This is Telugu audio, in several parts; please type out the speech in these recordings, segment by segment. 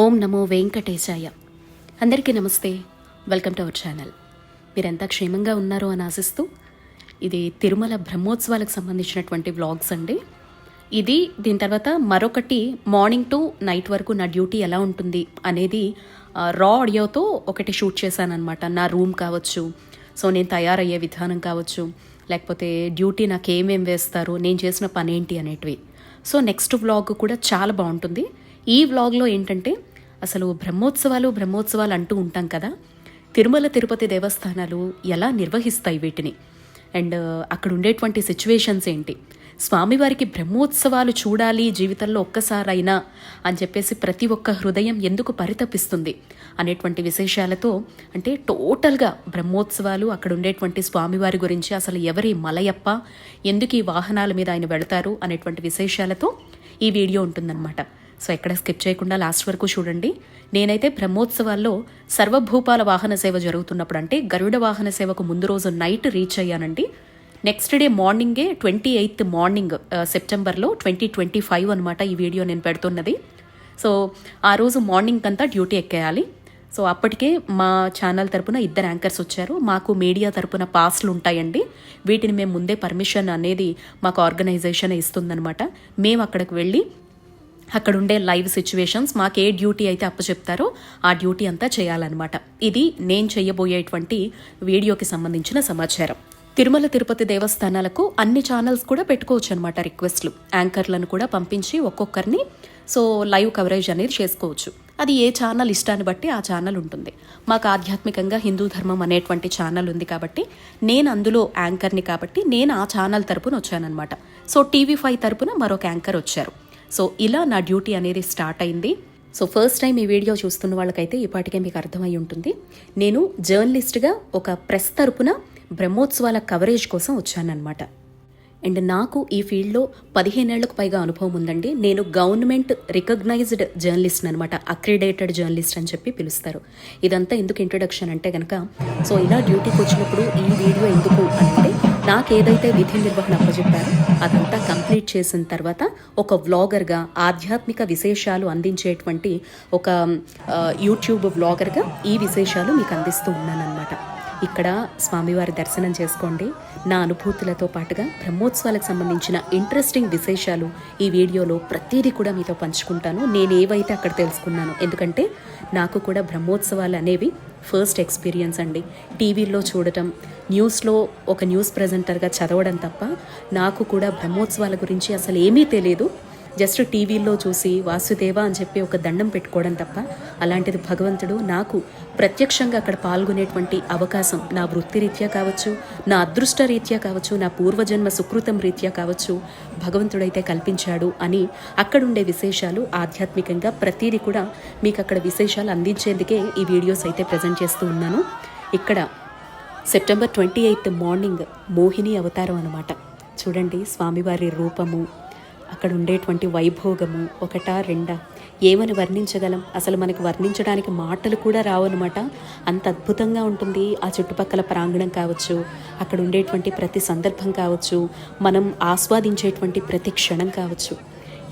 ఓం నమో వెంకటేశాయ. అందరికీ నమస్తే. Welcome to our channel. మీరెంతా క్షేమంగా ఉన్నారో అని ఆశిస్తూ ఇది తిరుమల బ్రహ్మోత్సవాలకు సంబంధించినటువంటి వ్లాగ్స్ అండి. ఇది దీని తర్వాత మరొకటి మార్నింగ్ టు నైట్ వరకు నా డ్యూటీ ఎలా ఉంటుంది అనేది రా ఆడియోతో ఒకటి షూట్ చేశాను అనమాట నా రూమ్ కావచ్చు సో నేను తయారయ్యే విధానం కావచ్చు లేకపోతే డ్యూటీ నాకు ఏమేమి వేస్తారు నేను చేసిన పని ఏంటి అనేటివి. సో నెక్స్ట్ వ్లాగ్ కూడా చాలా బాగుంటుంది. ఈ వ్లాగ్లో ఏంటంటే అసలు బ్రహ్మోత్సవాలు బ్రహ్మోత్సవాలు అంటూ ఉంటాం కదా తిరుమల తిరుపతి దేవస్థానాలు ఎలా నిర్వహిస్తాయి వీటిని? అండ్ అక్కడ ఉండేటువంటి సిచ్యువేషన్స్ ఏంటి? స్వామివారికి బ్రహ్మోత్సవాలు చూడాలి జీవితంలో ఒక్కసారైనా అని చెప్పేసి ప్రతి ఒక్క హృదయం ఎందుకు పరితపిస్తుంది అనేటువంటి విశేషాలతో అంటే టోటల్గా బ్రహ్మోత్సవాలు అక్కడ ఉండేటువంటి స్వామివారి గురించి అసలు ఎవరి మలయప్ప ఎందుకు ఈ వాహనాల మీద ఆయన వెళతారు అనేటువంటి విశేషాలతో ఈ వీడియో ఉంటుందన్నమాట. సో ఎక్కడ స్కిప్ చేయకుండా లాస్ట్ వరకు చూడండి. నేనైతే బ్రహ్మోత్సవాల్లో సర్వభూపాల వాహన సేవ జరుగుతున్నప్పుడు అంటే గరుడ వాహన సేవకు ముందు రోజు నైట్ రీచ్ అయ్యానండి. నెక్స్ట్ డే మార్నింగే ట్వంటీ ఎయిత్ మార్నింగ్ సెప్టెంబర్లో ట్వంటీ ట్వంటీ ఫైవ్ అనమాట ఈ వీడియో నేను పెడుతున్నది. సో ఆ రోజు మార్నింగ్ అంతా డ్యూటీ ఎక్కేయాలి. సో అప్పటికే మా ఛానల్ తరపున ఇద్దరు యాంకర్స్ వచ్చారు. మాకు మీడియా తరపున పాస్లు ఉంటాయండి. వీటిని మేము ముందే పర్మిషన్ అనేది మాకు ఆర్గనైజేషన్ ఇస్తుందనమాట మేము అక్కడికి వెళ్ళి అక్కడ ఉండే లైవ్ సిచ్యువేషన్స్ మాకు ఏ డ్యూటీ అయితే అప్పచెప్తారో ఆ డ్యూటీ అంతా చేయాలన్నమాట. ఇది నేను చేయబోయేటువంటి వీడియోకి సంబంధించిన సమాచారం. తిరుమల తిరుపతి దేవస్థానాలకు అన్ని ఛానల్స్ కూడా పెట్టుకోవచ్చు అనమాట రిక్వెస్ట్లు. యాంకర్లను కూడా పంపించి ఒక్కొక్కరిని సో లైవ్ కవరేజ్ అనేది చేసుకోవచ్చు. అది ఏ ఛానల్ ఇష్టాన్ని బట్టి ఆ ఛానల్ ఉంటుంది. మాకు ఆధ్యాత్మికంగా హిందూ ధర్మం అనేటువంటి ఛానల్ ఉంది కాబట్టి నేను అందులో యాంకర్ని కాబట్టి నేను ఆ ఛానల్ తరపున వచ్చానమాట సో టీవీ ఫైవ్ తరపున మరొక యాంకర్ వచ్చారు. సో ఇలా నా డ్యూటీ అనేది స్టార్ట్ అయింది. సో ఫస్ట్ టైం ఈ వీడియో చూస్తున్న వాళ్ళకైతే ఇప్పటికే మీకు అర్థమై ఉంటుంది. నేను జర్నలిస్ట్గా ఒక ప్రెస్ తరపున బ్రహ్మోత్సవాల కవరేజ్ కోసం వచ్చానన్నమాట. అండ్ నాకు ఈ ఫీల్డ్లో పదిహేనేళ్ళకు పైగా అనుభవం ఉందండి. నేను గవర్నమెంట్ రికగ్నైజ్డ్ జర్నలిస్ట్ అనమాట అక్రిడేటెడ్ జర్నలిస్ట్ అని చెప్పి పిలుస్తారు. ఇదంతా ఎందుకు ఇంట్రొడక్షన్ అంటే కనుక సో ఇలా డ్యూటీకి వచ్చినప్పుడు ఈ వీడియో ఎందుకు అంటే నాకు ఏదైతే విధి నిర్వహణ అప్పచెప్పారో అదంతా కంప్లీట్ చేసిన తర్వాత ఒక వ్లాగర్గా ఆధ్యాత్మిక విశేషాలు అందించేటువంటి ఒక యూట్యూబ్ వ్లాగర్గా ఈ విశేషాలు మీకు అందిస్తూ ఉన్నానన్నమాట. ఇక్కడ స్వామివారి దర్శనం చేసుకోండి. నా అనుభూతులతో పాటుగా బ్రహ్మోత్సవాలకు సంబంధించిన ఇంట్రెస్టింగ్ విశేషాలు ఈ వీడియోలో ప్రతిదీ కూడా మీతో పంచుకుంటాను. నేను ఏవైతే అక్కడ తెలుసుకున్నాను. ఎందుకంటే నాకు కూడా బ్రహ్మోత్సవాలు అనేవి ఫస్ట్ ఎక్స్పీరియన్స్ అండి. టీవీలో చూడటం న్యూస్లో ఒక న్యూస్ ప్రజెంటర్గా చదవడం తప్ప నాకు కూడా బ్రహ్మోత్సవాల గురించి అసలు ఏమీ తెలియదు. జస్ట్ టీవీల్లో చూసి వాసుదేవ అని చెప్పి ఒక దండం పెట్టుకోవడం తప్ప అలాంటిది భగవంతుడు నాకు ప్రత్యక్షంగా అక్కడ పాల్గొనేటువంటి అవకాశం నా వృత్తిరీత్యా కావచ్చు నా అదృష్ట రీత్యా కావచ్చు నా పూర్వజన్మ సుకృతం రీత్యా కావచ్చు భగవంతుడైతే కల్పించాడు అని అక్కడుండే విశేషాలు ఆధ్యాత్మికంగా ప్రతీది కూడా మీకు అక్కడ విశేషాలు అందించేందుకే ఈ వీడియోస్ అయితే ప్రజెంట్ చేస్తూ ఉన్నాను. ఇక్కడ September twenty eighth morning Mohini అవతారం అనమాట చూడండి స్వామివారి రూపము అక్కడ ఉండేటువంటి వైభోగము ఒకటా రెండా? ఏమని వర్ణించగలం? అసలు మనకు వర్ణించడానికి మాటలు కూడా రావన్నమాట. అంత అద్భుతంగా ఉంటుంది ఆ చుట్టుపక్కల ప్రాంగణం కావచ్చు అక్కడ ఉండేటువంటి ప్రతి సందర్భం కావచ్చు మనం ఆస్వాదించేటువంటి ప్రతి క్షణం కావచ్చు.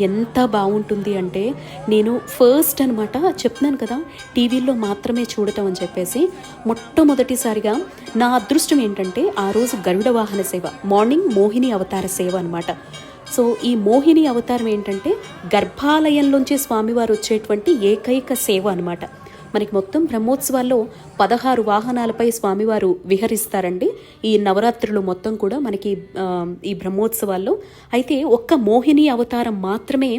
ఎంత బాగుంటుంది అంటే నేను ఫస్ట్ అనమాట చెప్తున్నాను కదా టీవీల్లో మాత్రమే చూడటం అని చెప్పేసి మొట్టమొదటిసారిగా నా అదృష్టం ఏంటంటే ఆ రోజు గరుడ వాహన సేవ మార్నింగ్ మోహిని అవతార సేవ అనమాట సో ఈ మోహిని అవతారం ఏంటంటే గర్భాలయంలోంచి స్వామివారు వచ్చేటువంటి ఏకైక సేవ అనమాట మనకి మొత్తం బ్రహ్మోత్సవాల్లో పదహారు వాహనాలపై స్వామివారు విహరిస్తారండి. ఈ నవరాత్రులు మొత్తం కూడా మనకి ఈ బ్రహ్మోత్సవాల్లో. అయితే ఒక్క మోహిని అవతారం మాత్రమే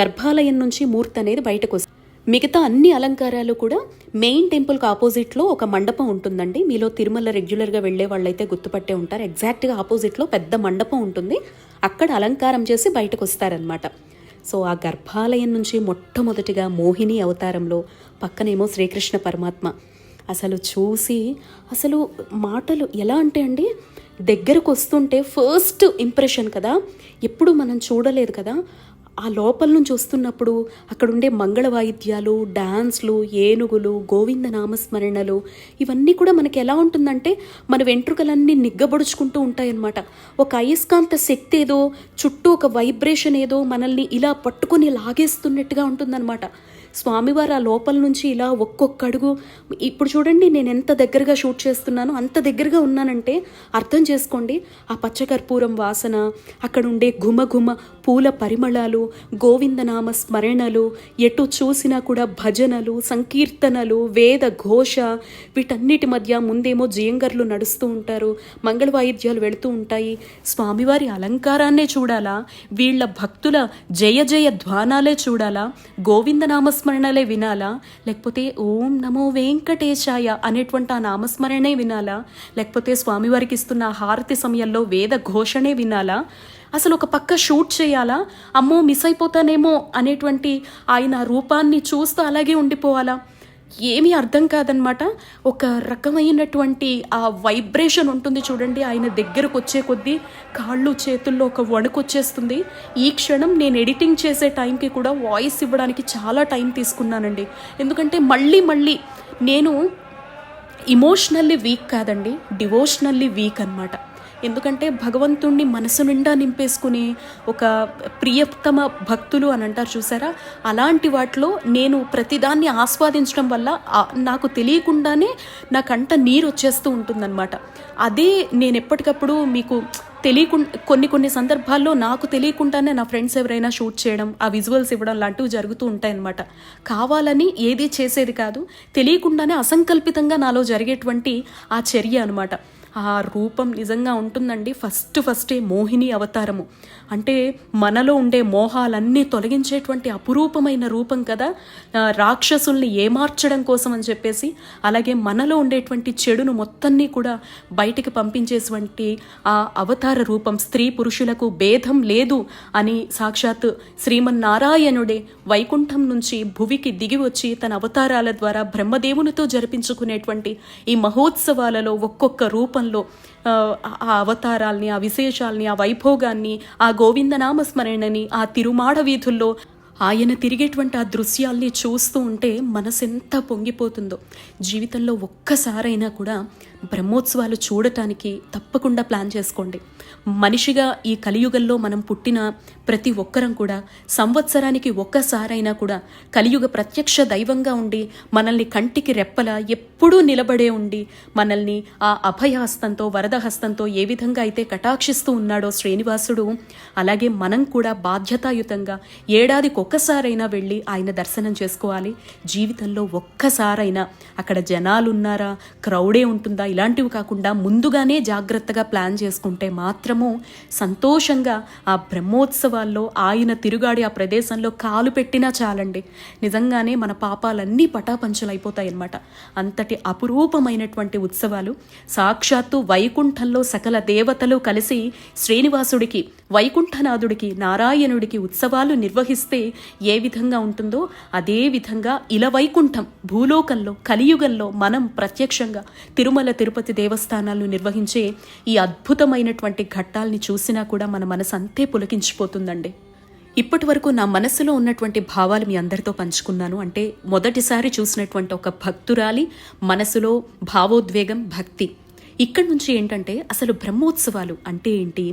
గర్భాలయం నుంచి మూర్తి అనేది బయటకు వస్తుంది మిగతా అన్ని అలంకారాలు కూడా మెయిన్ టెంపుల్కి ఆపోజిట్లో ఒక మండపం ఉంటుందండి. మీలో తిరుమల రెగ్యులర్గా వెళ్ళే వాళ్ళైతే గుర్తుపట్టే ఉంటారు. ఎగ్జాక్ట్గా ఆపోజిట్లో పెద్ద మండపం ఉంటుంది. అక్కడ అలంకారం చేసి బయటకు వస్తారనమాట సో ఆ గర్భాలయం నుంచి మొట్టమొదటిగా మోహిని అవతారంలో పక్కనేమో శ్రీకృష్ణ పరమాత్మ. అసలు చూసి అసలు మాటలు ఎలా అంటే అండి దగ్గరకు వస్తుంటే ఫస్ట్ ఇంప్రెషన్ కదా. ఎప్పుడు మనం చూడలేదు కదా. ఆ లోపల నుంచి వస్తున్నప్పుడు అక్కడుండే మంగళ వాయిద్యాలు డాన్స్లు ఏనుగులు గోవింద నామస్మరణలు ఇవన్నీ కూడా మనకి ఎలా ఉంటుందంటే మన వెంట్రుకలన్నీ నిగ్గబడుచుకుంటూ ఉంటాయన్నమాట. ఒక అయస్కాంత శక్తి ఏదో చుట్టూ ఒక వైబ్రేషన్ ఏదో మనల్ని ఇలా పట్టుకొని లాగేస్తున్నట్టుగా ఉంటుందన్నమాట. స్వామివారు ఆ లోపల నుంచి ఇలా ఒక్కొక్క అడుగు. ఇప్పుడు చూడండి నేను ఎంత దగ్గరగా షూట్ చేస్తున్నానో అంత దగ్గరగా ఉన్నానంటే అర్థం చేసుకోండి. ఆ పచ్చకర్పూరం వాసన అక్కడ ఉండే ఘుమ ఘుమ పూల పరిమళాలు గోవిందనామ స్మరణలు ఎటు చూసినా కూడా భజనలు సంకీర్తనలు వేద ఘోష వీటన్నిటి మధ్య ముందేమో జియంగర్లు నడుస్తూ ఉంటారు మంగళ వాయిద్యాలు వెళుతూ ఉంటాయి. స్వామివారి అలంకారాన్నే చూడాలా? వీళ్ళ భక్తుల జయ జయ ధ్వానాలే చూడాలా? గోవిందనామ నామస్మరణలే వినాలా? లేకపోతే ఓం నమో వెంకటేశాయ అనేటువంటి ఆ నామస్మరణే వినాలా? లేకపోతే స్వామివారికి ఇస్తున్న హారతి సమయంలో వేద ఘోషణే వినాలా? అసలు ఒక పక్క షూట్ చేయాలా? అమ్మో మిస్ అయిపోతానేమో అనేటువంటి ఆయన రూపాన్ని చూస్తూ అలాగే ఉండిపోవాలా? ఏమీ అర్థం కాదనమాట ఒక రకమైనటువంటి ఆ వైబ్రేషన్ ఉంటుంది చూడండి ఆయన దగ్గరకు వచ్చే కొద్దీ కాళ్ళు చేతుల్లో ఒక వణుకు వచ్చేస్తుంది. ఈ క్షణం నేను ఎడిటింగ్ చేసే టైంకి కూడా వాయిస్ ఇవ్వడానికి చాలా టైం తీసుకున్నానండి. ఎందుకంటే మళ్ళీ మళ్ళీ నేను ఇమోషనల్లీ వీక్ కాదండి డివోషనల్లీ వీక్ అన్నమాట. ఎందుకంటే భగవంతుణ్ణి మనసు నిండా నింపేసుకుని ఒక ప్రియతమ భక్తులు అని అంటారు చూసారా? అలాంటి వాటిలో నేను ప్రతిదాన్ని ఆస్వాదించడం వల్ల నాకు తెలియకుండానే నా కంట నీరు వచ్చేస్తూ ఉంటుందన్నమాట. అదే నేను ఎప్పటికప్పుడు మీకు తెలియకుండా కొన్ని కొన్ని సందర్భాల్లో నాకు తెలియకుండానే నా ఫ్రెండ్స్ ఎవరైనా షూట్ చేయడం ఆ విజువల్స్ ఇవ్వడం లాంటివి జరుగుతూ ఉంటాయన్నమాట. కావాలని ఏది చేసేది కాదు తెలియకుండానే అసంకల్పితంగా నాలో జరిగేటువంటి ఆ చర్య అనమాట ఆ రూపం నిజంగా ఉంటుందండి. ఫస్ట్ ఫస్టే మోహిని అవతారము. అంటే మనలో ఉండే మోహాలన్నీ తొలగించేటువంటి అపురూపమైన రూపం కదా. రాక్షసుల్ని ఏమార్చడం కోసం అని చెప్పేసి అలాగే మనలో ఉండేటువంటి చెడును మొత్తాన్ని కూడా బయటికి పంపించేటువంటి ఆ అవతార రూపం స్త్రీ పురుషులకు భేదం లేదు అని సాక్షాత్ శ్రీమన్నారాయణుడే వైకుంఠం నుంచి భువికి దిగి వచ్చి తన అవతారాల ద్వారా బ్రహ్మదేవునితో జరిపించుకునేటువంటి ఈ మహోత్సవాలలో ఒక్కొక్క రూపం ఆ, ఆ అవతారాల్ని ఆ విశేషాల్ని ఆ వైభోగాన్ని ఆ గోవిందనామస్మరణని ఆ తిరుమాడ వీధుల్లో ఆయన తిరిగేటువంటి ఆ దృశ్యాల్ని చూస్తూ ఉంటే మనసు ఎంత పొంగిపోతుందో. జీవితంలో ఒక్కసారైనా కూడా బ్రహ్మోత్సవాలు చూడటానికి తప్పకుండా ప్లాన్ చేసుకోండి. మనిషిగా ఈ కలియుగంలో మనం పుట్టిన ప్రతి ఒక్కరం కూడా సంవత్సరానికి ఒక్కసారైనా కూడా కలియుగ ప్రత్యక్ష దైవంగా ఉండి మనల్ని కంటికి రెప్పల ఎప్పుడూ నిలబడే ఉండి మనల్ని ఆ అభయహస్తంతో వరదహస్తంతో ఏ విధంగా అయితే కటాక్షిస్తూ ఉన్నాడో శ్రీనివాసుడు అలాగే మనం కూడా బాధ్యతాయుతంగా ఏడాదికి ఒక్కసారైనా వెళ్ళి ఆయన దర్శనం చేసుకోవాలి. జీవితంలో ఒక్కసారైనా అక్కడ జనాలు ఉన్నారా క్రౌడే ఉంటుందా? ఇలాంటివి కాకుండా ముందుగానే జాగ్రత్తగా ప్లాన్ చేసుకుంటే మాత్రము సంతోషంగా ఆ బ్రహ్మోత్సవాల్లో ఆయన తిరుగాడి ఆ ప్రదేశంలో కాలు పెట్టినా చాలండి. నిజంగానే మన పాపాలన్నీ పటాపంచలైపోతాయి అన్నమాట అంతటి అపురూపమైనటువంటి ఉత్సవాలు సాక్షాత్తు వైకుంఠంలో సకల దేవతలు కలిసి శ్రీనివాసుడికి వైకుంఠనాథుడికి నారాయణుడికి ఉత్సవాలు నిర్వహిస్తే ఏ విధంగా ఉంటుందో అదే విధంగా ఇల వైకుంఠం భూలోకంలో కలియుగంలో మనం ప్రత్యక్షంగా తిరుమల తిరుపతి దేవస్థానాలు నిర్వహించే ఈ అద్భుతమైనటువంటి ఘట్టాల్ని చూసినా కూడా మన మనసు అంతే పులకించిపోతుందండి. ఇప్పటి వరకు నా మనసులో ఉన్నటువంటి భావాలు మీ అందరితో పంచుకున్నాను. అంటే మొదటిసారి చూసినటువంటి ఒక భక్తురాలి మనసులో భావోద్వేగం భక్తి. ఇక్కడి నుంచి ఏంటంటే అసలు బ్రహ్మోత్సవాలు అంటే ఏంటి?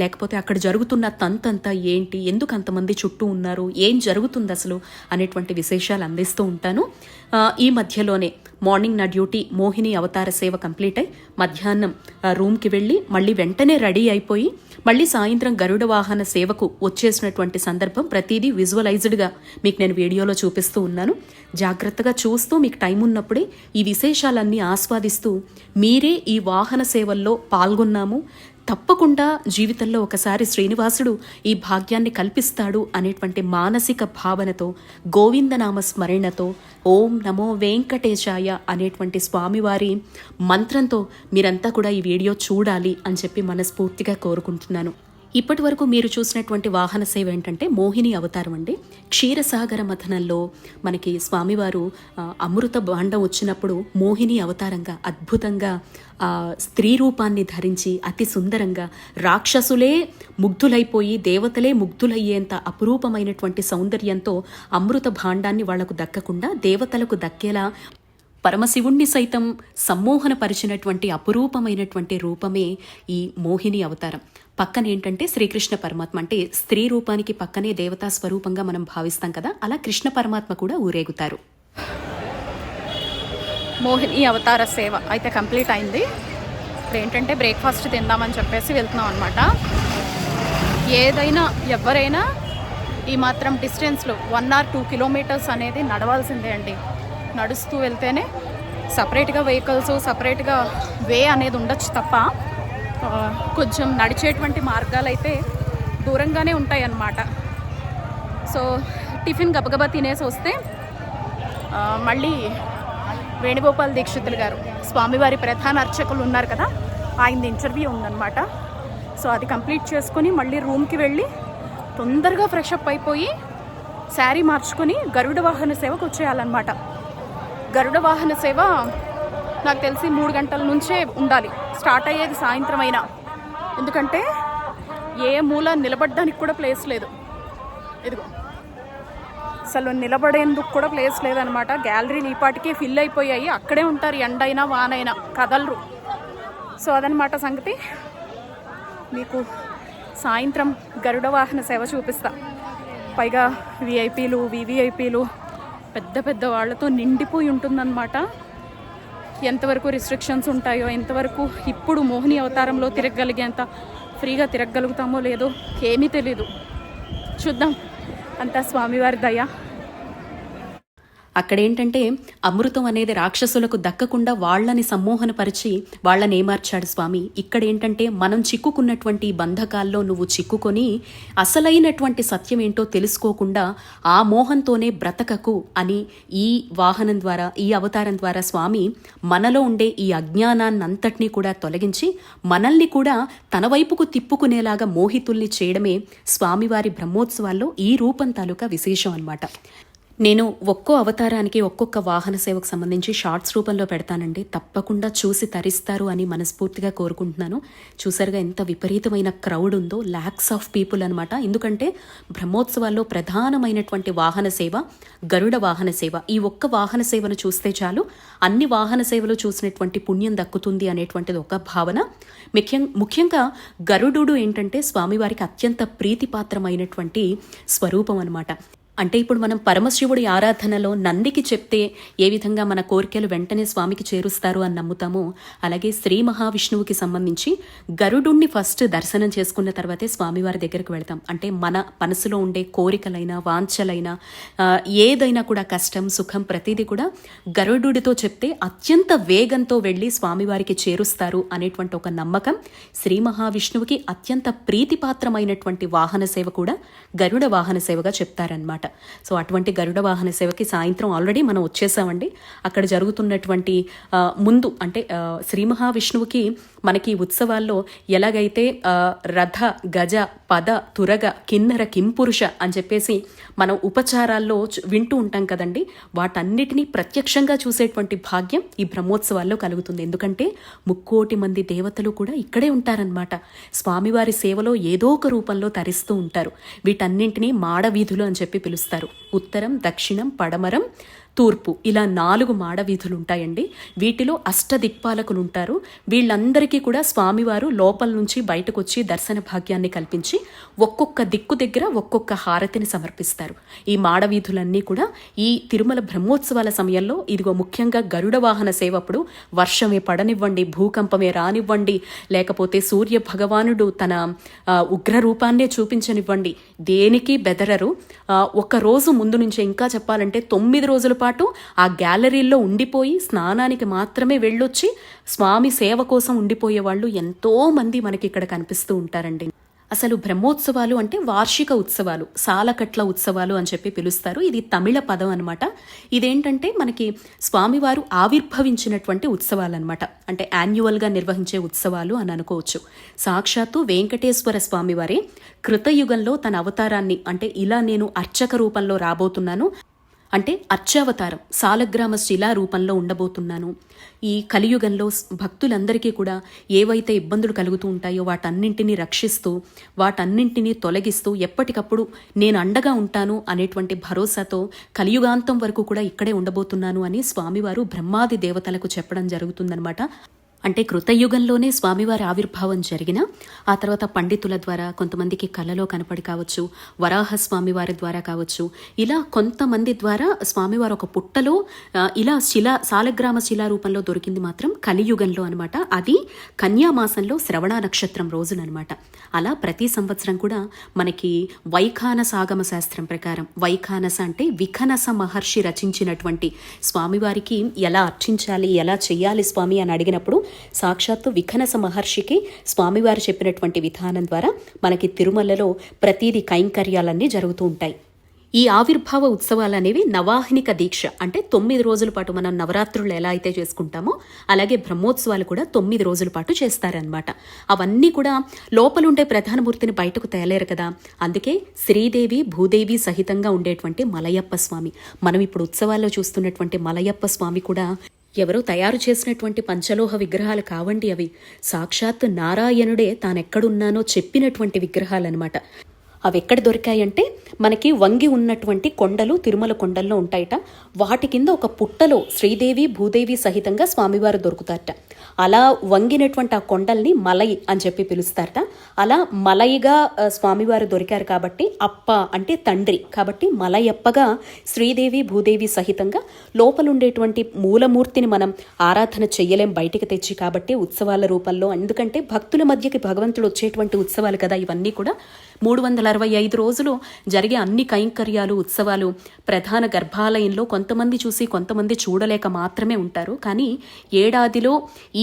లేకపోతే అక్కడ జరుగుతున్న తంతంతా ఏంటి? ఎందుకు అంతమంది చుట్టూ ఉన్నారు? ఏం జరుగుతుంది అసలు? అనేటువంటి విశేషాలు అందిస్తూ ఉంటాను. ఈ మధ్యలోనే మార్నింగ్ నా డ్యూటీ మోహిని అవతార సేవ కంప్లీట్ అయి మధ్యాహ్నం రూమ్కి వెళ్ళి మళ్ళీ వెంటనే రెడీ అయిపోయి మళ్ళీ సాయంత్రం గరుడ వాహన సేవకు వచ్చేసినటువంటి సందర్భం ప్రతిదీ విజువలైజ్డ్గా మీకు నేను వీడియోలో చూపిస్తూ ఉన్నాను. జాగ్రత్తగా చూస్తూ మీకు టైం ఉన్నప్పుడే ఈ విశేషాలన్నీ ఆస్వాదిస్తూ మీరే ఈ వాహన సేవల్లో పాల్గొన్నాము. తప్పకుండా జీవితంలో ఒకసారి శ్రీనివాసుడు ఈ భాగ్యాన్ని కల్పిస్తాడు అనేటువంటి మానసిక భావనతో గోవిందనామ స్మరణతో ఓం నమో వెంకటేశాయ అనేటువంటి స్వామివారి మంత్రంతో మీరంతా కూడా ఈ వీడియో చూడాలి అని చెప్పి మనస్ఫూర్తిగా కోరుకుంటున్నాను. ఇప్పటి వరకు మీరు చూసినటువంటి వాహన సేవ ఏంటంటే మోహిని అవతారం అండి. క్షీరసాగర మథనంలో మనకి స్వామివారు అమృత బాండం వచ్చినప్పుడు మోహిని అవతారంగా అద్భుతంగా స్త్రీ రూపాన్ని ధరించి అతి సుందరంగా రాక్షసులే ముగ్ధులైపోయి దేవతలే ముగ్ధులయ్యేంత అపురూపమైనటువంటి సౌందర్యంతో అమృత భాండాన్ని వాళ్ళకు దక్కకుండా దేవతలకు దక్కేలా పరమశివుణ్ణి సైతం సమ్మోహనపరిచినటువంటి అపురూపమైనటువంటి రూపమే ఈ మోహిని అవతారం. పక్కన ఏంటంటే శ్రీకృష్ణ పరమాత్మ. అంటే స్త్రీ రూపానికి పక్కనే దేవతా స్వరూపంగా మనం భావిస్తాం కదా అలా కృష్ణ పరమాత్మ కూడా ఊరేగుతారు. మోహిని అవతార సేవ అయితే కంప్లీట్ అయింది. ఇప్పుడు ఏంటంటే బ్రేక్ఫాస్ట్ తిందామని చెప్పేసి వెళ్తున్నాం అనమాట ఏదైనా ఎవరైనా ఈ మాత్రం డిస్టెన్స్లో వన్ ఆర్ టూ కిలోమీటర్స్ అనేది నడవాల్సిందే అండి. నడుస్తూ వెళ్తేనే సపరేట్గా వెహికల్స్ సపరేట్గా వే అనేది ఉండొచ్చు తప్ప కొంచెం నడిచేటువంటి మార్గాలు అయితే దూరంగానే ఉంటాయి అన్నమాట సో టిఫిన్ గబగబా తినేసి వస్తే మళ్ళీ వేణుగోపాల్ దీక్షితులు గారు స్వామివారి ప్రధాన అర్చకులు ఉన్నారు కదా ఆయన ఇంటర్వ్యూ ఉందన్నమాట. సో అది కంప్లీట్ చేసుకొని మళ్ళీ రూమ్కి వెళ్ళి తొందరగా ఫ్రెష్ అప్ అయిపోయి శారీ మార్చుకొని గరుడ వాహన సేవకు వచ్చేయాలన్నమాట. గరుడ వాహన సేవ నాకు తెలిసి మూడు గంటల నుంచే ఉండాలి. స్టార్ట్ అయ్యేది సాయంత్రం అయినా ఎందుకంటే ఏ మూల నిలబడడానికి కూడా ప్లేస్ లేదు. ఇదిగో. అసలు నిలబడేందుకు కూడా ప్లేస్ లేదనమాట. గ్యాలరీలు ఈపాటికే ఫిల్ అయిపోయాయి. అక్కడే ఉంటారు ఎండైనా వానైనా కదలరు. సో అదనమాట సంగతి. మీకు సాయంత్రం గరుడ వాహన సేవ చూపిస్తా. పైగా విఐపీలు వివిఐపీలు పెద్ద పెద్ద వాళ్ళతో నిండిపోయి ఉంటుందన్నమాట ఎంతవరకు రిస్ట్రిక్షన్స్ ఉంటాయో ఎంతవరకు ఇప్పుడు మోహిని అవతారంలో తిరగగలిగేంత ఫ్రీగా తిరగగలుగుతామో లేదో ఏమీ తెలీదు. చూద్దాం. అంతా స్వామివారి దయ. అక్కడేంటంటే అమృతం అనేది రాక్షసులకు దక్కకుండా వాళ్ళని సమ్మోహనపరిచి వాళ్ళని ఏమార్చాడు స్వామి. ఇక్కడ ఏంటంటే మనం చిక్కుకున్నటువంటి బంధకాల్లో నువ్వు చిక్కుకొని అసలైనటువంటి సత్యం ఏంటో తెలుసుకోకుండా ఆ మోహంతోనే బ్రతకకు అని ఈ వాహనం ద్వారా ఈ అవతారం ద్వారా స్వామి మనలో ఉండే ఈ అజ్ఞానాన్నంతటినీ కూడా తొలగించి మనల్ని కూడా తన వైపుకు తిప్పుకునేలాగా మోహితుల్ని చేయడమే స్వామివారి బ్రహ్మోత్సవాల్లో ఈ రూపం తాలూకా విశేషం అన్నమాట. నేను ఒక్కో అవతారానికి ఒక్కొక్క వాహన సేవకు సంబంధించి షార్ట్స్ రూపంలో పెడతానండి. తప్పకుండా చూసి తరిస్తారు అని మనస్ఫూర్తిగా కోరుకుంటున్నాను. చూసారుగా ఎంత విపరీతమైన క్రౌడ్ ఉందో ల్యాక్స్ ఆఫ్ పీపుల్ అనమాట ఎందుకంటే బ్రహ్మోత్సవాల్లో ప్రధానమైనటువంటి వాహన సేవ గరుడ వాహన సేవ. ఈ ఒక్క వాహన సేవను చూస్తే చాలు. అన్ని వాహన సేవలు చూసినటువంటి పుణ్యం దక్కుతుంది అనేటువంటిది ఒక భావన. ముఖ్యం ముఖ్యంగా గరుడు ఏంటంటే స్వామివారికి అత్యంత ప్రీతిపాత్రమైనటువంటి స్వరూపం అనమాట అంటే ఇప్పుడు మనం పరమశివుడి ఆరాధనలో నందికి చెప్తే ఏ విధంగా మన కోరికలు వెంటనే స్వామికి చేరుస్తారు అని నమ్ముతామో అలాగే శ్రీ మహావిష్ణువుకి సంబంధించి గరుడుణ్ణి ఫస్ట్ దర్శనం చేసుకున్న తర్వాతే స్వామివారి దగ్గరకు వెళ్తాం. అంటే మన మనసులో ఉండే కోరికలైనా వాంఛలైనా ఏదైనా కూడా కష్టం సుఖం ప్రతిదీ కూడా గరుడుడితో చెప్తే అత్యంత వేగంతో వెళ్ళి స్వామివారికి చేరుస్తారు అనేటువంటి ఒక నమ్మకం. శ్రీ మహావిష్ణువుకి అత్యంత ప్రీతిపాత్రమైనటువంటి వాహన సేవ కూడా గరుడ వాహన సేవగా చెప్తారనమాట సో అటువంటి గరుడ వాహన సేవకి సాయంత్రం ఆల్రెడీ మనం వచ్చేసామండి. అక్కడ జరుగుతున్నటువంటి ముందు అంటే శ్రీ మహావిష్ణువుకి మనకి ఈ ఉత్సవాల్లో ఎలాగైతే రథ గజ పద తురగ కిన్నర కింపురుష అని చెప్పేసి మనం ఉపచారాల్లో వింటూ ఉంటాం కదండి. వాటన్నిటినీ ప్రత్యక్షంగా చూసేటువంటి భాగ్యం ఈ బ్రహ్మోత్సవాల్లో కలుగుతుంది. ఎందుకంటే ముక్కోటి మంది దేవతలు కూడా ఇక్కడే ఉంటారనమాట స్వామివారి సేవలో ఏదో ఒక రూపంలో తరిస్తూ ఉంటారు. వీటన్నింటినీ మాడవీధులు అని చెప్పి పిలుస్తారు. ఉత్తరం దక్షిణం పడమరం తూర్పు. ఇలా నాలుగు మాడవీధులు ఉంటాయండి వీటిలో అష్టదిక్పాలకులు ఉంటారు వీళ్ళందరికీ కూడా స్వామివారు లోపల నుంచి బయటకు వచ్చి దర్శన భాగ్యాన్ని కల్పించి ఒక్కొక్క దిక్కు దగ్గర ఒక్కొక్క హారతిని సమర్పిస్తారు. ఈ మాడవీధులన్నీ కూడా ఈ తిరుమల బ్రహ్మోత్సవాల సమయంలో ఇదిగో ముఖ్యంగా గరుడ వాహన సేవప్పుడు వర్షమే పడనివ్వండి భూకంపమే రానివ్వండి లేకపోతే సూర్య భగవానుడు తన ఉగ్ర రూపాన్నే చూపించనివ్వండి. దేనికి బెదరరు? ఒక రోజు ముందు నుంచి ఇంకా చెప్పాలంటే తొమ్మిది రోజుల పాటు ఆ గ్యాలరీల్లో ఉండిపోయి స్నానానికి మాత్రమే వెళ్ళొచ్చి స్వామి సేవ కోసం ఉండిపోయే వాళ్ళు ఎంతో మంది మనకి ఇక్కడ కనిపిస్తూ ఉంటారండి. అసలు బ్రహ్మోత్సవాలు అంటే వార్షిక ఉత్సవాలు సాలకట్ల ఉత్సవాలు అని చెప్పి పిలుస్తారు. ఇది తమిళ పదం అనమాట ఇదేంటంటే మనకి స్వామివారు ఆవిర్భవించినటువంటి ఉత్సవాలు అనమాట అంటే యాన్యువల్గా నిర్వహించే ఉత్సవాలు అని అనుకోవచ్చు. సాక్షాత్తు వెంకటేశ్వర స్వామివారే కృతయుగంలో తన అవతారాన్ని అంటే ఇలా నేను అర్చక రూపంలో రాబోతున్నాను అంటే అర్చావతారం సాలగ్రామ శిలా రూపంలో ఉండబోతున్నాను. ఈ కలియుగంలో భక్తులందరికీ కూడా ఏవైతే ఇబ్బందులు కలుగుతూ ఉంటాయో వాటన్నింటినీ రక్షిస్తూ వాటన్నింటినీ తొలగిస్తూ ఎప్పటికప్పుడు నేను అండగా ఉంటాను అనేటువంటి భరోసాతో కలియుగాంతం వరకు కూడా ఇక్కడే ఉండబోతున్నాను అని స్వామివారు బ్రహ్మాది దేవతలకు చెప్పడం జరుగుతుందనమాట అంటే కృతయుగంలోనే స్వామివారి ఆవిర్భావం జరిగిన ఆ తర్వాత పండితుల ద్వారా కొంతమందికి కళలో కనపడి కావచ్చు వరాహ స్వామివారి ద్వారా కావచ్చు ఇలా కొంతమంది ద్వారా స్వామివారు ఒక పుట్టలో ఇలా శిలా సాలగ్రామ శిలా రూపంలో దొరికింది మాత్రం కలియుగంలో అనమాట అది కన్యామాసంలో శ్రవణ నక్షత్రం రోజునమాట అలా ప్రతి సంవత్సరం కూడా మనకి వైఖానస ఆగమ శాస్త్రం ప్రకారం వైఖానస అంటే విఖనస మహర్షి రచించినటువంటి స్వామివారికి ఎలా అర్చించాలి ఎలా చేయాలి స్వామి అని అడిగినప్పుడు సాక్షాత్తు విఖనస మహర్షికి స్వామివారు చెప్పినటువంటి విధానం ద్వారా మనకి తిరుమలలో ప్రతీది కైంకర్యాలన్నీ జరుగుతూ ఉంటాయి. ఈ ఆవిర్భావ ఉత్సవాలు అనేవి నవాహినిక దీక్ష అంటే తొమ్మిది రోజుల పాటు మనం నవరాత్రులు ఎలా అయితే చేసుకుంటామో అలాగే బ్రహ్మోత్సవాలు కూడా తొమ్మిది రోజుల పాటు చేస్తారనమాట అవన్నీ కూడా లోపలుండే ప్రధాన మూర్తిని బయటకు తేలేరు కదా. అందుకే శ్రీదేవి భూదేవి సహితంగా ఉండేటువంటి మలయప్ప స్వామి. మనం ఇప్పుడు ఉత్సవాల్లో చూస్తున్నటువంటి మలయప్ప స్వామి కూడా ఎవరో తయారు చేసినటువంటి పంచలోహ విగ్రహాలు కావండి అవి. సాక్షాత్ నారాయణుడే తానెక్కడున్నానో చెప్పినటువంటి విగ్రహాలన్నమాట. అవి ఎక్కడ దొరికాయంటే మనకి వంగి ఉన్నటువంటి కొండలు తిరుమల కొండల్లో ఉంటాయట. వాటి కింద ఒక పుట్టలో శ్రీదేవి భూదేవి సహితంగా స్వామివారు దొరుకుతారట. అలా వంగినటువంటి ఆ కొండల్ని మలై అని చెప్పి పిలుస్తారట. అలా మలైగా స్వామివారు దొరికారు కాబట్టి అప్ప అంటే తండ్రి. కాబట్టి మలయప్పగా శ్రీదేవి భూదేవి సహితంగా లోపల ఉండేటువంటి మూలమూర్తిని మనం ఆరాధన చెయ్యలేం బయటికి తెచ్చి కాబట్టి ఉత్సవాల రూపంలో. ఎందుకంటే భక్తుల మధ్యకి భగవంతుడు వచ్చేటువంటి ఉత్సవాలు కదా ఇవన్నీ కూడా. మూడు వందల అరవై ఐదు రోజులు జరిగే అన్ని కైంకర్యాలు ఉత్సవాలు ప్రధాన గర్భాలయంలో కొంతమంది చూసి కొంతమంది చూడలేక మాత్రమే ఉంటారు. కానీ ఏడాదిలో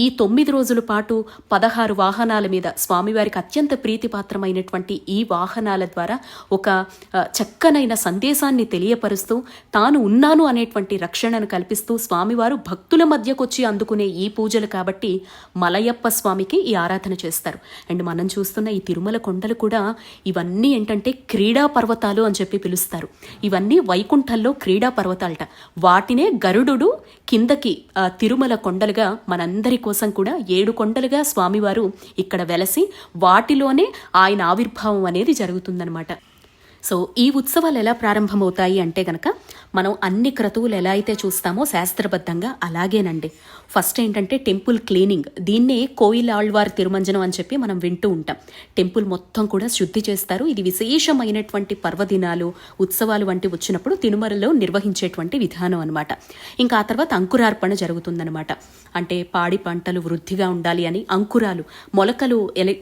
ఈ ఈ తొమ్మిది రోజుల పాటు పదహారు వాహనాల మీద స్వామివారికి అత్యంత ప్రీతిపాత్రమైనటువంటి ఈ వాహనాల ద్వారా ఒక చక్కనైన సందేశాన్ని తెలియపరుస్తూ తాను ఉన్నాను అనేటువంటి రక్షణను కల్పిస్తూ స్వామివారు భక్తుల మధ్యకొచ్చి అందుకునే ఈ పూజలు కాబట్టి మలయప్ప స్వామికి ఈ ఆరాధన చేస్తారు. అండ్ మనం చూస్తున్న ఈ తిరుమల కొండలు కూడా ఇవన్నీ ఏంటంటే క్రీడా పర్వతాలు అని చెప్పి పిలుస్తారు. ఇవన్నీ వైకుంఠంలో క్రీడా పర్వతాలట. వాటినే గరుడు కిందకి తిరుమల కొండలుగా మనందరి కోసం కూడా ఏడు కొండలుగా స్వామివారు ఇక్కడ వెలసి వాటిలోనే ఆయన ఆవిర్భావం అనేది జరుగుతుందన్నమాట. సో ఈ ఉత్సవాలు ఎలా ప్రారంభమవుతాయి అంటే గనక మనం అన్ని క్రతువులు ఎలా అయితే చూస్తామో శాస్త్రబద్ధంగా అలాగేనండి. ఫస్ట్ ఏంటంటే టెంపుల్ క్లీనింగ్. దీన్నే కోయిల్ ఆళ్వార్ తిరుమంజనం అని చెప్పి మనం వింటూ ఉంటాం. టెంపుల్ మొత్తం కూడా శుద్ధి చేస్తారు. ఇది విశేషమైనటువంటి పర్వదినాలు ఉత్సవాలు వంటి వచ్చినప్పుడు తిరుమలలో నిర్వహించేటువంటి విధానం అనమాట ఇంకా ఆ తర్వాత అంకురార్పణ జరుగుతుందనమాట అంటే పాడి పంటలు వృద్ధిగా ఉండాలి అని అంకురాలు మొలకలు ఎల-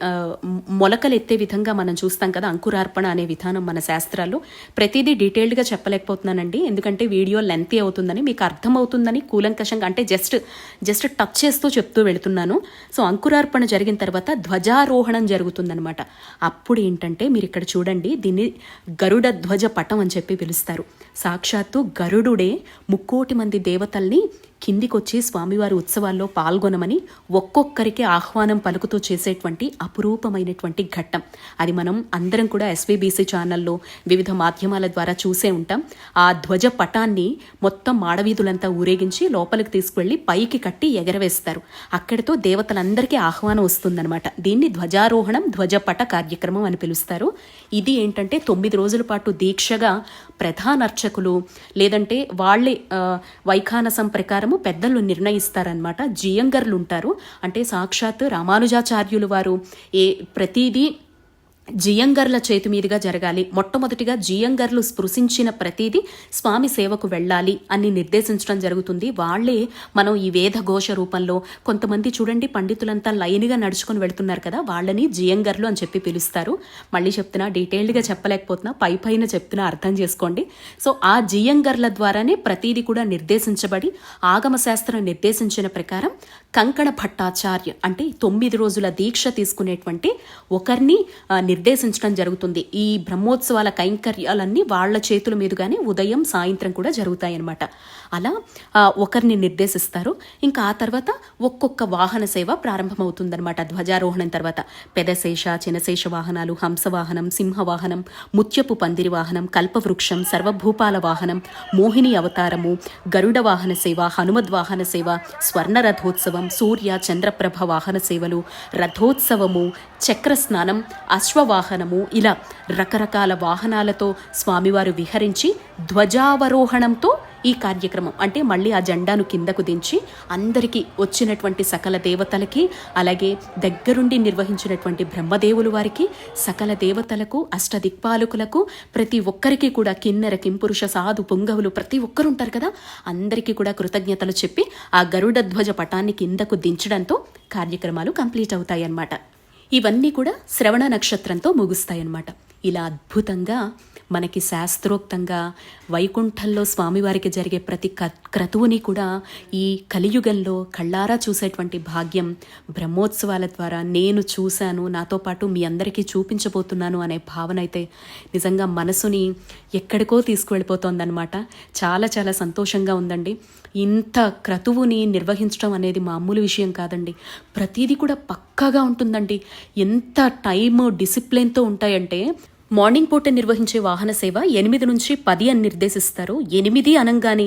మొలకలు ఎత్తే విధంగా మనం చూస్తాం కదా అంకురార్పణ అనే విధానం మన శాస్త్రాల్లో ప్రతిదీ డీటెయిల్డ్గా చెప్పలేకపోతున్నానండి. ఎందుకంటే వీడియో లెంతీ అవుతుందని మీకు అర్థమవుతుందని కూలంకషంగా అంటే జస్ట్ జస్ట్ టచ్ చేస్తూ చెప్తూ వెళుతున్నాను. సో అంకురార్పణ జరిగిన తర్వాత ధ్వజారోహణం జరుగుతుందనమాట అప్పుడు ఏంటంటే మీరు ఇక్కడ చూడండి దీన్ని గరుడ ధ్వజ పటం అని చెప్పి పిలుస్తారు. సాక్షాత్తు గరుడుడే ముక్కోటి మంది దేవతల్ని కిందికొచ్చి స్వామివారి ఉత్సవాల్లో పాల్గొనమని ఒక్కొక్కరికి ఆహ్వానం పలుకుతూ చేసేటువంటి అపురూపమైనటువంటి ఘట్టం. అది మనం అందరం కూడా ఎస్వీబీసీ ఛానల్లో వివిధ మాధ్యమాల ద్వారా చూసే ఉంటాం. ఆ ధ్వజ పటాన్ని మొత్తం మాడవీధులంతా ఊరేగించి లోపలికి తీసుకువెళ్ళి పైకి కట్టి ఎగరవేస్తారు. అక్కడితో దేవతలందరికీ ఆహ్వానం వస్తుందన్నమాట. దీన్ని ధ్వజారోహణం ధ్వజపట కార్యక్రమం అని పిలుస్తారు. ఇది ఏంటంటే తొమ్మిది రోజుల పాటు దీక్షగా ప్రధాన అర్చకులు లేదంటే వాళ్ళే వైఖానసం ప్రకారం ప్రకారము పెద్దలు నిర్ణయిస్తారనమాట జియంగర్లు ఉంటారు అంటే సాక్షాత్ రామానుజాచార్యులు వారు. ఏ ప్రతిదీ జియంగర్ల చేతి మీదుగా జరగాలి. మొట్టమొదటిగా జియంగర్లు స్పృశించిన ప్రతిదీ స్వామి సేవకు వెళ్ళాలి అని నిర్దేశించడం జరుగుతుంది. వాళ్ళే మనం ఈ వేద ఘోష రూపంలో కొంతమంది చూడండి పండితులంతా లైన్గా నడుచుకొని వెళ్తున్నారు కదా వాళ్ళని జియంగర్లు అని చెప్పి పిలుస్తారు. మళ్ళీ చెప్తున్నా డీటెయిల్డ్గా చెప్పలేకపోతున్నా పై పైన చెప్తున్నా అర్థం చేసుకోండి. సో ఆ జియంగర్ల ద్వారానే ప్రతిదీ కూడా నిర్దేశించబడి ఆగమ శాస్త్రం నిర్దేశించిన ప్రకారం కంకణ భట్టాచార్య అంటే తొమ్మిది రోజుల దీక్ష తీసుకునేటువంటి ఒకరిని నిర్దేశించడం జరుగుతుంది. ఈ బ్రహ్మోత్సవాల కైంకర్యాలన్నీ వాళ్ళ చేతుల మీదుగానే ఉదయం సాయంత్రం కూడా జరుగుతాయి అన్నమాట అలా ఒకరిని నిర్దేశిస్తారు. ఇంకా ఆ తర్వాత ఒక్కొక్క వాహన సేవ ప్రారంభమవుతుందన్నమాట ధ్వజారోహణం తర్వాత. పెదశేష చినశేష వాహనాలు హంస వాహనం సింహ వాహనం ముత్యపు పందిరి వాహనం కల్పవృక్షం సర్వభూపాల వాహనం మోహిని అవతారము గరుడ వాహన సేవ హనుమద్వాహన సేవ స్వర్ణ రథోత్సవం సూర్య చంద్రప్రభ వాహన సేవలు రథోత్సవము చక్ర స్నానం అశ్వవాహనము ఇలా రకరకాల వాహనాలతో స్వామివారు విహరించి ధ్వజావరోహణంతో ఈ కార్యక్రమం అంటే మళ్ళీ ఆ జెండాను కిందకు దించి అందరికీ వచ్చినటువంటి సకల దేవతలకి అలాగే దగ్గరుండి నిర్వహించినటువంటి బ్రహ్మదేవులు వారికి సకల దేవతలకు అష్టదిక్పాలకులకు ప్రతి ఒక్కరికి కూడా కిన్నెర కింపురుష సాధు పొంగవులు ప్రతి ఒక్కరు ఉంటారు కదా? అందరికీ కూడా కృతజ్ఞతలు చెప్పి ఆ గరుడ ధ్వజ పటాన్ని కిందకు దించడంతో కార్యక్రమాలు కంప్లీట్ అవుతాయన్నమాట. ఇవన్నీ కూడా శ్రవణ నక్షత్రంతో ముగుస్తాయన్నమాట. ఇలా అద్భుతంగా మనకి శాస్త్రోక్తంగా వైకుంఠంలో స్వామివారికి జరిగే ప్రతి క క్రతువుని కూడా ఈ కలియుగంలో కళ్ళారా చూసేటువంటి భాగ్యం బ్రహ్మోత్సవాల ద్వారా నేను చూశాను నాతో పాటు మీ అందరికీ చూపించబోతున్నాను అనే భావన అయితే నిజంగా మనసుని ఎక్కడికో తీసుకువెళ్ళిపోతోందనమాట చాలా చాలా సంతోషంగా ఉందండి. ఇంత క్రతువుని నిర్వహించడం అనేది మామూలు విషయం కాదండి. ప్రతిదీ కూడా పక్కాగా ఉంటుందండి. ఎంత టైం డిసిప్లిన్తో ఉంటాయంటే మార్నింగ్ పూట నిర్వహించే వాహన సేవ ఎనిమిది నుంచి పది అని నిర్దేశిస్తారు. ఎనిమిది అనంగానే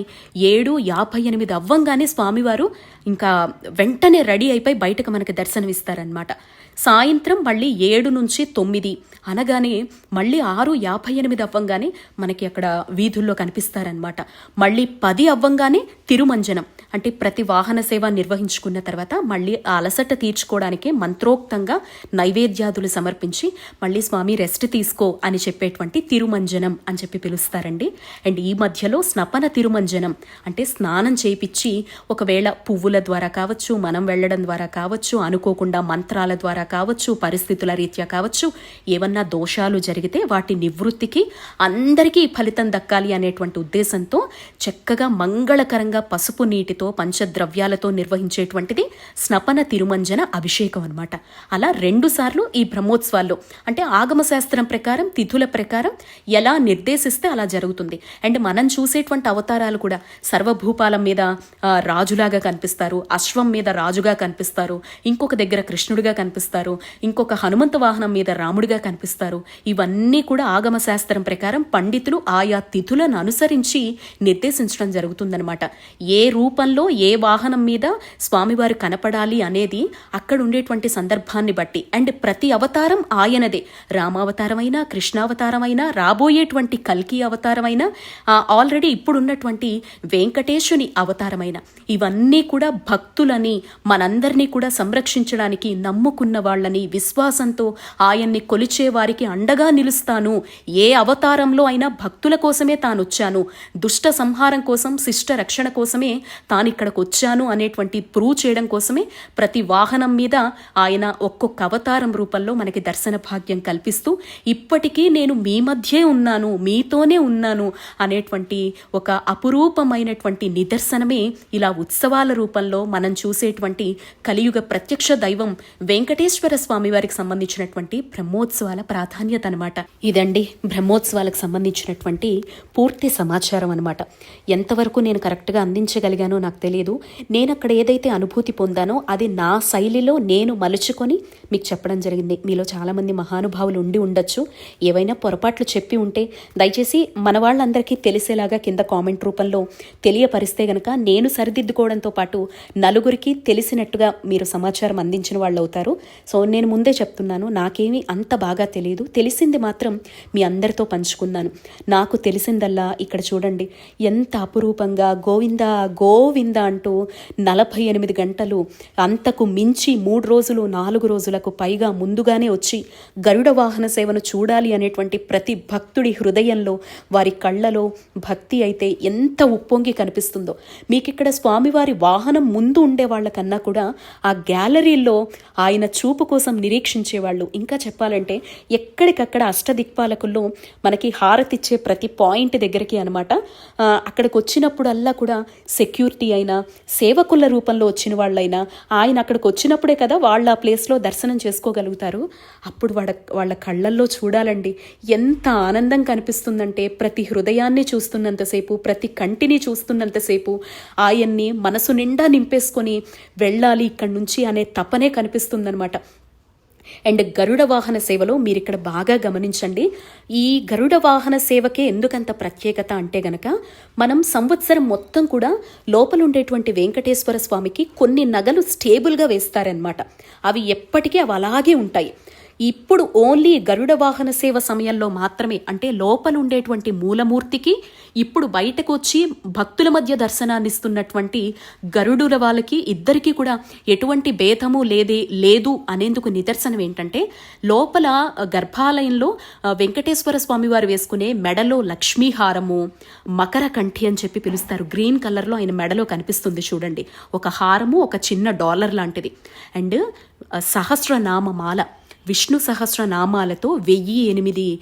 ఏడు యాభై ఎనిమిది అవ్వంగానే స్వామివారు ఇంకా వెంటనే రెడీ అయిపోయి బయటకు మనకి దర్శనమిస్తారనమాట సాయంత్రం మళ్ళీ ఏడు నుంచి తొమ్మిది అనగానే మళ్ళీ ఆరు యాభై ఎనిమిది అవ్వంగానే మనకి అక్కడ వీధుల్లో కనిపిస్తారనమాట మళ్ళీ పది అవ్వంగానే తిరుమంజనం అంటే ప్రతి వాహన సేవ నిర్వహించుకున్న తర్వాత మళ్ళీ అలసట తీర్చుకోవడానికి మంత్రోక్తంగా నైవేద్యాదులు సమర్పించి మళ్ళీ స్వామి రెస్ట్ తీసుకో అని చెప్పేటువంటి తిరుమంజనం అని చెప్పి పిలుస్తారండి. అండ్ ఈ మధ్యలో స్నపన తిరుమంజనం అంటే స్నానం చేయించి ఒకవేళ పువ్వుల ద్వారా కావచ్చు మనం వెళ్ళడం ద్వారా కావచ్చు అనుకోకుండా మంత్రాల ద్వారా కావచ్చు పరిస్థితుల రీత్యా కావచ్చు ఏమన్నా దోషాలు జరిగితే వాటి నివృత్తికి అందరికీ ఫలితం దక్కాలి అనేటువంటి ఉద్దేశంతో చక్కగా మంగళకరంగా పసుపు నీటితో పంచద్రవ్యాలతో నిర్వహించేటువంటిది స్నపన తిరుమంజన అభిషేకం అనమాట అలా రెండు సార్లు ఈ బ్రహ్మోత్సవాల్లో అంటే ఆగమశాస్త్రం ప్రకారం తిథుల ప్రకారం ఎలా నిర్దేశిస్తే అలా జరుగుతుంది. అండ్ మనం చూసేటువంటి అవతారాలు కూడా సర్వభూపాలం మీద రాజులాగా కనిపిస్తారు అశ్వం మీద రాజుగా కనిపిస్తారు ఇంకొక దగ్గర కృష్ణుడిగా కనిపిస్తారు ఇంకొక హనుమంత వాహనం మీద రాముడిగా కనిపిస్తారు. ఇవన్నీ కూడా ఆగమ శాస్త్రం ప్రకారం పండితులు ఆయా తిథులను అనుసరించి నిర్దేశించడం జరుగుతుందనమాట ఏ రూపంలో ఏ వాహనం మీద స్వామివారు కనపడాలి అనేది అక్కడ ఉండేటువంటి సందర్భాన్ని బట్టి అండ్ ప్రతి అవతారం ఆయనదే. రామావతారమైనా కృష్ణావతారమైనా రాబోయేటువంటి కల్కి అవతారమైనా ఆల్రెడీ ఇప్పుడున్నటువంటి వెంకటేశుని అవతారమైన. ఇవన్నీ కూడా భక్తులని మనందరినీ కూడా సంరక్షించడానికి నమ్ముకున్న వాళ్ళని విశ్వాసంతో ఆయన్ని కొలిచే వారికి అండగా నిలుస్తాను. ఏ అవతారంలో అయినా భక్తుల కోసమే తానొచ్చాను. దుష్ట సంహారం కోసం శిష్ట రక్షణ కోసమే తాను వచ్చాను అనేటువంటి ప్రూవ్ చేయడం కోసమే ప్రతి వాహనం మీద ఆయన ఒక్కొక్క అవతారం రూపంలో మనకి దర్శన భాగ్యం కల్పిస్తూ ఇప్పటికీ నేను మీ మధ్యే ఉన్నాను మీతోనే ఉన్నాను అనేటువంటి ఒక అపురూపమైనటువంటి నిదర్శనమే ఇలా ఉత్సవాల రూపంలో మనం చూసేటువంటి కలియుగ ప్రత్యక్ష దైవం వెంకటేశ్వర స్వామి వారికి సంబంధించినటువంటి బ్రహ్మోత్సవాలు ప్రాధాన్యత అనమాట ఇదండి బ్రహ్మోత్సవాలకు సంబంధించినటువంటి పూర్తి సమాచారం అనమాట ఎంతవరకు నేను కరెక్ట్గా అందించగలిగానో నాకు తెలియదు నేను అక్కడ ఏదైతే అనుభూతి పొందానో అది నా శైలిలో నేను మలుచుకొని మీకు చెప్పడం జరిగింది. మీలో చాలామంది మహానుభావులు ఉండి ఉండొచ్చు. ఏవైనా పొరపాట్లు చెప్పి ఉంటే దయచేసి మన వాళ్ళందరికీ తెలిసేలాగా కింద కామెంట్ రూపంలో తెలియపరిస్తే గనక నేను సరిదిద్దుకోవడంతో పాటు నలుగురికి తెలిసినట్టుగా మీరు సమాచారం అందించిన వాళ్ళు అవుతారు సో నేను ముందే చెప్తున్నాను నాకేమీ అంత బాగా తెలియదు. తెలిసింది మాత్రం మీ అందరితో పంచుకున్నాను. నాకు తెలిసిందల్లా ఇక్కడ చూడండి. ఎంత అపురూపంగా గోవింద గోవింద అంటూ నలభై ఎనిమిది గంటలు అంతకు మించి మూడు రోజులు నాలుగు రోజులకు పైగా ముందుగానే వచ్చి గరుడ వాహన సేవను చూడాలి అనేటువంటి ప్రతి భక్తుడి హృదయంలో వారి కళ్ళలో భక్తి అయితే ఎంత ఉప్పొంగి కనిపిస్తుందో. మీకు ఇక్కడ స్వామివారి వాహనం ముందు ఉండే వాళ్ళకన్నా కూడా ఆ గ్యాలరీలో ఆయన చూపు కోసం నిరీక్షించేవాళ్ళు. ఇంకా చెప్పాలంటే ఎక్కడికక్కడ అష్టదిక్పాలకుల్లో మనకి హారతిచ్చే ప్రతి పాయింట్ దగ్గరికి అనమాట అక్కడికి వచ్చినప్పుడల్లా కూడా సెక్యూరిటీ అయినా సేవకుల రూపంలో వచ్చిన వాళ్ళైనా ఆయన అక్కడికి వచ్చినప్పుడే కదా వాళ్ళ ఆ ప్లేస్లో దర్శనం చేసుకోగలుగుతారు. అప్పుడు వాళ్ళ వాళ్ళ కళ్ళల్లో చూడాలండి. ఎంత ఆనందం కనిపిస్తుందంటే ప్రతి హృదయాన్ని చూస్తున్నంతసేపు ప్రతి కంటిని చూస్తున్నంతసేపు ఆయన్ని మనసు నిండా నింపేసుకొని వెళ్ళాలి ఇక్కడి నుంచి అనే తపనే కనిపిస్తుందనమాట అండ్ గరుడ వాహన సేవలో మీరు ఇక్కడ బాగా గమనించండి. ఈ గరుడ వాహన సేవకే ఎందుకంత ప్రత్యేకత అంటే గనక మనం సంవత్సరం మొత్తం కూడా లోపల ఉండేటువంటి వెంకటేశ్వర స్వామికి కొన్ని నగలు స్టేబుల్గా వేస్తారనమాట అవి ఎప్పటికీ అవి అలాగే ఉంటాయి. ఇప్పుడు ఓన్లీ గరుడ వాహన సేవ సమయంలో మాత్రమే అంటే లోపల ఉండేటువంటి మూలమూర్తికి ఇప్పుడు బయటకు వచ్చి భక్తుల మధ్య దర్శనాన్ని ఇస్తున్నటువంటి గరుడుల వాళ్ళకి ఇద్దరికీ కూడా ఎటువంటి భేదము లేదే లేదు అనేందుకు నిదర్శనం ఏంటంటే లోపల గర్భాలయంలో వెంకటేశ్వర స్వామి వారు వేసుకునే మెడలో లక్ష్మీహారము మకర కంఠి అని చెప్పి పిలుస్తారు. గ్రీన్ కలర్లో ఆయన మెడలో కనిపిస్తుంది చూడండి. ఒక హారము ఒక చిన్న డాలర్ లాంటిది. అండ్ సహస్రనామ మాల విష్ణు సహస్ర నామాలతో వెయ్యి ఎనిమిది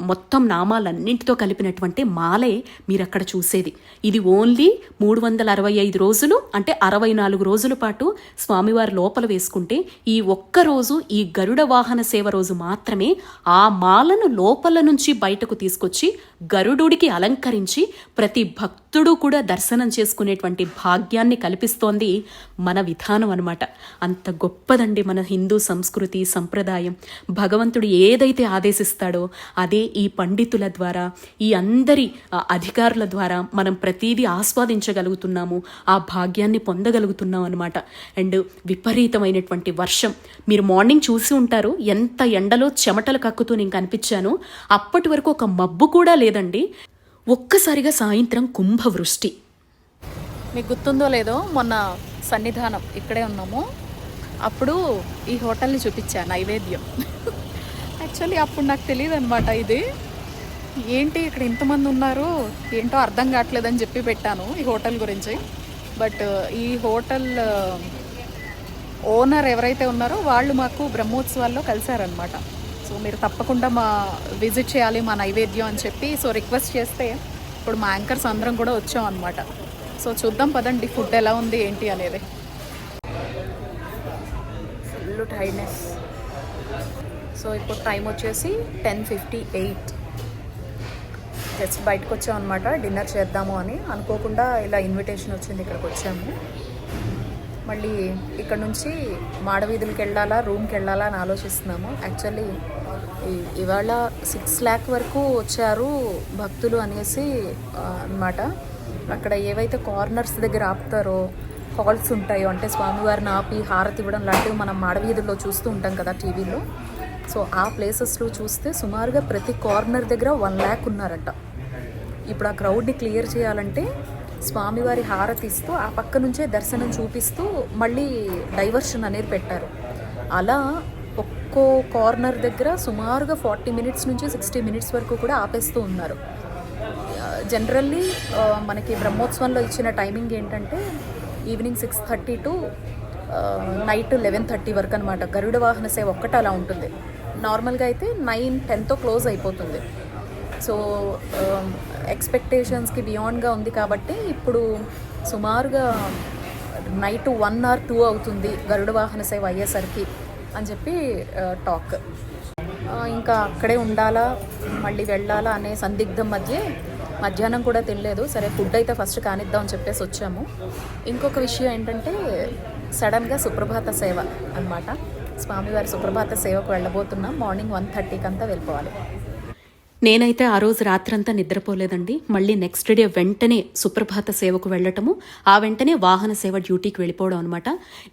మొత్తం నామాలన్నింటితో కలిపినటువంటి మాలే మీరు అక్కడ చూసేది. ఇది ఓన్లీ మూడు వందల అరవై ఐదు రోజులు అంటే అరవై నాలుగు రోజుల పాటు స్వామివారి లోపల వేసుకుంటే ఈ ఒక్క రోజు ఈ గరుడ వాహన సేవ రోజు మాత్రమే ఆ మాలను లోపల నుంచి బయటకు తీసుకొచ్చి గరుడుడికి అలంకరించి ప్రతి భక్తుడు కూడా దర్శనం చేసుకునేటువంటి భాగ్యాన్ని కల్పిస్తోంది మన విధానం అనమాట అంత గొప్పదండి మన హిందూ సంస్కృతి సంప్రదాయం. భగవంతుడు ఏదైతే ఆదేశిస్తాడో అదే ఈ పండితుల ద్వారా ఈ అందరి అధికారుల ద్వారా మనం ప్రతీదీ ఆస్వాదించగలుగుతున్నాము ఆ భాగ్యాన్ని పొందగలుగుతున్నాం అనమాట అండ్ విపరీతమైనటువంటి వర్షం. మీరు మార్నింగ్ చూసి ఉంటారు ఎంత ఎండలో చెమటలు కక్కుతూ నేను కనిపించాను అప్పటి వరకు ఒక మబ్బు కూడా లేదండి. ఒక్కసారిగా సాయంత్రం కుంభవృష్టి. మీకు గుర్తుందో లేదో మొన్న సన్నిధానం ఇక్కడే ఉన్నాము. అప్పుడు ఈ హోటల్ని చూపించా నైవేద్యం. యాక్చువల్లీ అప్పుడు నాకు తెలియదు అనమాట ఇది. ఏంటి ఇక్కడ ఇంతమంది ఉన్నారు ఏంటో అర్థం కావట్లేదని చెప్పి పెట్టాను ఈ హోటల్ గురించి. బట్ ఈ హోటల్ ఓనర్ ఎవరైతే ఉన్నారో వాళ్ళు మాకు బ్రహ్మోత్సవాల్లో కలిశారనమాట సో మీరు తప్పకుండా మా విజిట్ చేయాలి మా నైవేద్యం అని చెప్పి సో రిక్వెస్ట్ చేస్తే ఇప్పుడు మా యాంకర్స్ అందరం కూడా వచ్చాం అనమాట సో చూద్దాం పదండి ఫుడ్ ఎలా ఉంది ఏంటి అనేది. అబ్సల్యూట్ హైనెస్ సో ఇప్పుడు టైం వచ్చేసి టెన్ ఫిఫ్టీ ఎయిట్ జస్ట్ బయటకు వచ్చాం అనమాట డిన్నర్ చేద్దాము అని. అనుకోకుండా ఇలా ఇన్విటేషన్ వచ్చింది ఇక్కడికి వచ్చాము. మళ్ళీ ఇక్కడ నుంచి మాడవీధులకి వెళ్ళాలా రూమ్కి వెళ్ళాలా అని ఆలోచిస్తున్నాము. యాక్చువల్లీ ఇవాళ సిక్స్ ల్యాక్ వరకు వచ్చారు భక్తులు అనేసి అనమాట అక్కడ ఏవైతే కార్నర్స్ దగ్గర ఆపుతారో ఫాల్ట్స్ ఉంటాయో అంటే స్వామివారిని ఆపి హారతి ఇవ్వడం లాంటివి మనం మాడవీధుల్లో చూస్తూ ఉంటాం కదా టీవీలో సో ఆ ప్లేసెస్లో చూస్తే సుమారుగా ప్రతి కార్నర్ దగ్గర వన్ ల్యాక్ ఉన్నారట. ఇప్పుడు ఆ క్రౌడ్ని క్లియర్ చేయాలంటే స్వామివారి హారతి ఇస్తూ ఆ పక్క నుంచే దర్శనం చూపిస్తూ మళ్ళీ డైవర్షన్ అనేది పెట్టారు. అలా ఒక్కో కార్నర్ దగ్గర సుమారుగా ఫార్టీ మినిట్స్ నుంచి సిక్స్టీ మినిట్స్ వరకు కూడా ఆపేస్తూ ఉన్నారు. జనరల్లీ మనకి బ్రహ్మోత్సవంలో ఇచ్చిన టైమింగ్ ఏంటంటే evening six thirty to night eleven thirty వరకు అనమాట గరుడ వాహన సేవ ఒక్కటి అలా ఉంటుంది. నార్మల్గా అయితే నైన్ టెన్తో క్లోజ్ అయిపోతుంది. సో ఎక్స్పెక్టేషన్స్కి బియాండ్గా ఉంది కాబట్టి ఇప్పుడు సుమారుగా నైట్ వన్ ఆర్ టూ అవుతుంది గరుడ వాహన సేవ అయ్యేసరికి అని చెప్పి టాక్ ఇంకా అక్కడే ఉండాలా? మళ్ళీ వెళ్ళాలా? అనే సందిగ్ధం మధ్య మధ్యాహ్నం కూడా తినలేదు. సరే ఫుడ్ అయితే ఫస్ట్ కానిద్దాం అని చెప్పేసి వచ్చాము. ఇంకొక విషయం ఏంటంటే సడన్గా సుప్రభాత సేవ అన్నమాట. స్వామివారి సుప్రభాత సేవకు వెళ్ళబోతున్నాం. మార్నింగ్ వన్ థర్టీకి అంతా వెళ్ళిపోవాలి. నేనైతే ఆ రోజు రాత్రంతా నిద్రపోలేదండి. మళ్ళీ నెక్స్ట్ డే వెంటనే సుప్రభాత సేవకు వెళ్ళటము ఆ వెంటనే వాహన సేవ డ్యూటీకి వెళ్ళిపోవడం అనమాట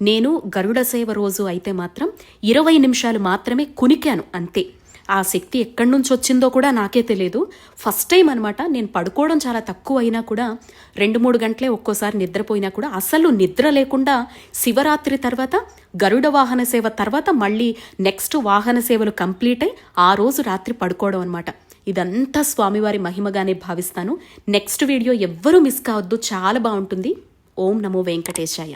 నేను గరుడ సేవ రోజు అయితే మాత్రం ఇరవై నిమిషాలు మాత్రమే కునికాను అంతే. ఆ శక్తి ఎక్కడి నుంచి వచ్చిందో కూడా నాకే తెలియదు ఫస్ట్ టైం అనమాట నేను పడుకోవడం చాలా తక్కువ అయినా కూడా రెండు మూడు గంటలే ఒక్కోసారి నిద్రపోయినా కూడా అసలు నిద్ర లేకుండా శివరాత్రి తర్వాత గరుడ వాహన సేవ తర్వాత మళ్ళీ నెక్స్ట్ వాహన సేవలు కంప్లీట్ అయి ఆ రోజు రాత్రి పడుకోవడం అనమాట ఇదంతా స్వామివారి మహిమగానే భావిస్తాను. నెక్స్ట్ వీడియో ఎవ్వరూ మిస్ కావద్దు. చాలా బాగుంటుంది. ఓం నమో వెంకటేశాయ.